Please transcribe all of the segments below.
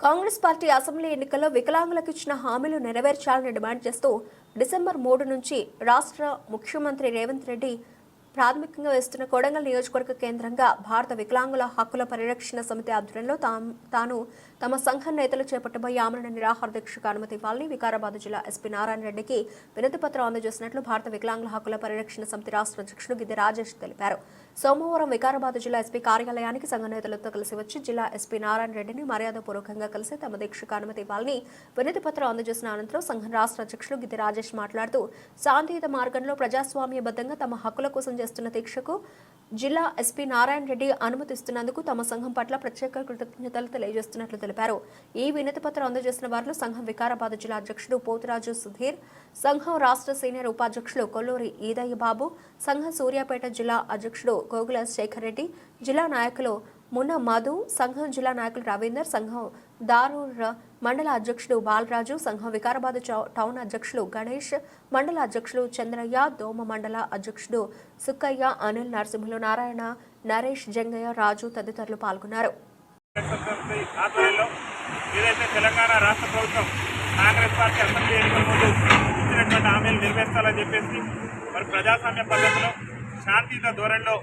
Congress party assembly ఎన్నికల్లో వికలాంగులకు ఇచ్చిన హామీలు నెరవేర్చాలని డిమాండ్ చేస్తూ డిసెంబర్ మూడు నుంచి రాష్ట్ర ముఖ్యమంత్రి రేవంత్ రెడ్డి ప్రాథమికంగా వేస్తున్న కొడంగల్ నియోజకవర్గ కేంద్రంగా భారత వికలాంగుల హక్కుల పరిరక్షణ సమితి ఆధ్వర్యంలో తాను తమ సంఘం నేతలు చేపట్టబోయే ఆమరణ నిరాహార దీక్షకు అనుమతి ఇవ్వాలని వికారాబాద్ జిల్లా ఎస్పీ నారాయణ రెడ్డికి వినతి పత్రం అందజేసినట్లు భారత వికలాంగుల హక్కుల పరిరక్షణ సమితి రాష్ట్ర అధ్యక్షుడు గిద్ది రాజేష్ తెలిపారు. సోమవారం వికారాబాద్ జిల్లా ఎస్పీ కార్యాలయానికి సంఘ నేతలతో కలిసి వచ్చి జిల్లా ఎస్పీ నారాయణ రెడ్డిని మర్యాదపూర్వకంగా కలిసి తమ దీక్షకు అనుమతి ఇవ్వాలని వినతి పత్రం అందజేసిన అనంతరం సంఘం రాష్ట్ర అధ్యక్షుడు గిద్ది రాజేష్ మాట్లాడుతూ శాంతియుత మార్గంలో ప్రజాస్వామ్యబద్ధంగా తమ హక్కుల కోసం చేస్తున్న దీక్షకు జిల్లా ఎస్పీ నారాయణ రెడ్డి అనుమతిస్తున్నందుకు తమ సంఘం పట్ల ప్రత్యేక కృతజ్ఞతలు తెలియజేస్తున్నట్లు తెలిపారు. ఈ వినతి పత్రం అందజేసిన వారిలో సంఘం వికారాబాద్ జిల్లా అధ్యక్షుడు పోతురాజు సుధీర్ సంఘం రాష్ట్ర సీనియర్ ఉపాధ్యక్షులు కొల్లూరి ఈదయ్య బాబు సంఘం సూర్యాపేట జిల్లా అధ్యక్షుడు గోగుల శేఖర్ రెడ్డి జిల్లా నాయకులు మున్న మధు సంఘం జిల్లా నాయకులు రవీందర్ సంఘం దారూర్ మండల అధ్యక్షుడు బాలరాజు సంఘం వికారాబాద్ టౌన్ అధ్యక్షులు గణేష్ మండల అధ్యక్షులు చంద్రయ్య దోమ మండల అధ్యక్షుడు సుక్కయ్య అనిల్ నరసింహులు నారాయణ నరేష్ జంగయ్య రాజు తదితరులు పాల్గొన్నారు. ఏదైతే తెలంగాణ రాష్ట్ర ప్రభుత్వం కాంగ్రెస్ పార్టీ అసెంబ్లీ ఎన్నికల ముందు ఇచ్చినటువంటి హామీలు నెరవేర్చాలని చెప్పేసి మరి ప్రజాస్వామ్య పద్ధతిలో శాంతియుత ధోరణిలో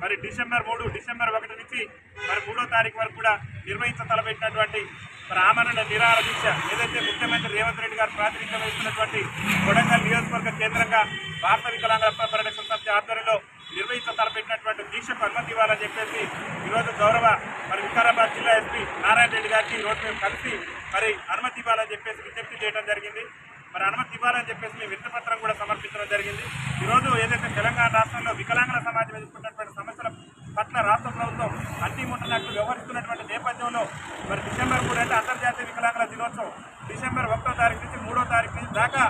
మరి డిసెంబర్ మూడు డిసెంబర్ ఒకటి నుంచి మరి మూడో తారీఖు వరకు కూడా నిర్వహించ తలపెట్టినటువంటి మరి ఆమరణ నిరాహార దీక్ష ఏదైతే ముఖ్యమంత్రి రేవంత్ రెడ్డి గారు ప్రాతినిధ్యం వహిస్తున్నటువంటి కొడంగల్ నియోజకవర్గ కేంద్రంగా భారత వికలాంగుల పరిరక్షణ సమితి ఆధ్వర్యంలో నిర్వహించ తలపెట్టినటువంటి దీక్షకు అనుమతి ఇవ్వాలని చెప్పేసి ఈరోజు గౌరవ మరి వికారాబాద్ జిల్లా ఎస్పీ నారాయణ రెడ్డి గారికి ఈరోజు మేము కలిసి మరి అనుమతి ఇవ్వాలని చెప్పేసి విజ్ఞప్తి చేయడం జరిగింది. మరి అనుమతి ఇవ్వాలని చెప్పేసి మేము విత్తపత్రం కూడా సమర్పించడం జరిగింది. ఈరోజు ఏదైతే తెలంగాణ రాష్ట్రంలో వికలాంగుల సమాజం ఎదుర్కొన్నటువంటి సమస్యల పట్ల రాష్ట్ర ప్రభుత్వం అన్ని ముట్టనట్లు వ్యవహరిస్తున్నటువంటి నేపథ్యంలో మరి డిసెంబర్ మూడు అంటే అంతర్జాతీయ వికలాంగుల దినోత్సవం. డిసెంబర్ ఒకటో తారీఖు నుంచి మూడో తారీఖు నుంచి దాకా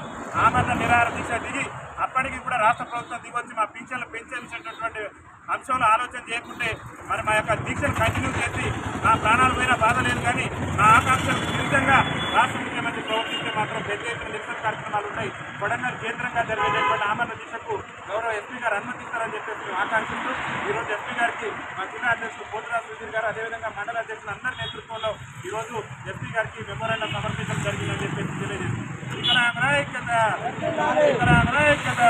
ఆమరణ నిరాహార దీక్ష దిగి అప్పటికి కూడా రాష్ట్ర ప్రభుత్వం దిగొచ్చి మా పింఛన్లు పెంచేసినటువంటి అంశంలో ఆలోచన చేయకుంటే మరి మా యొక్క దీక్షను కంటిన్యూ చేసి నా ప్రాణాలు పోయినా బాధ లేదు కానీ నా ఆకాంక్షలకు విరుద్ధంగా రాష్ట్ర ముఖ్యమంత్రి ప్రవర్తిస్తే మాత్రం పెద్ద ఎత్తున కార్యక్రమాలు ఉన్నాయి. కొడంగల్ కేంద్రంగా జరిగేటటువంటి ఆమరణ దీక్షకు గౌరవ ఎస్పీ గారు అనుమతిస్తారని చెప్పేసి మేము ఆకాంక్షిస్తూ ఈరోజు ఎస్పీ గారికి మా జిల్లా అధ్యక్షుడు పోతురాజు సుధీర్ గారు అదేవిధంగా మండల అధ్యక్షులు అందరి నేతృత్వంలో ఈరోజు ఎస్పీ గారికి మెమోరాండం సమర్పించడం జరిగిందని చెప్పేసి తెలియజేస్తుంది ఇక్కడ ఐక్యత ఇక్కడ ఐక్యత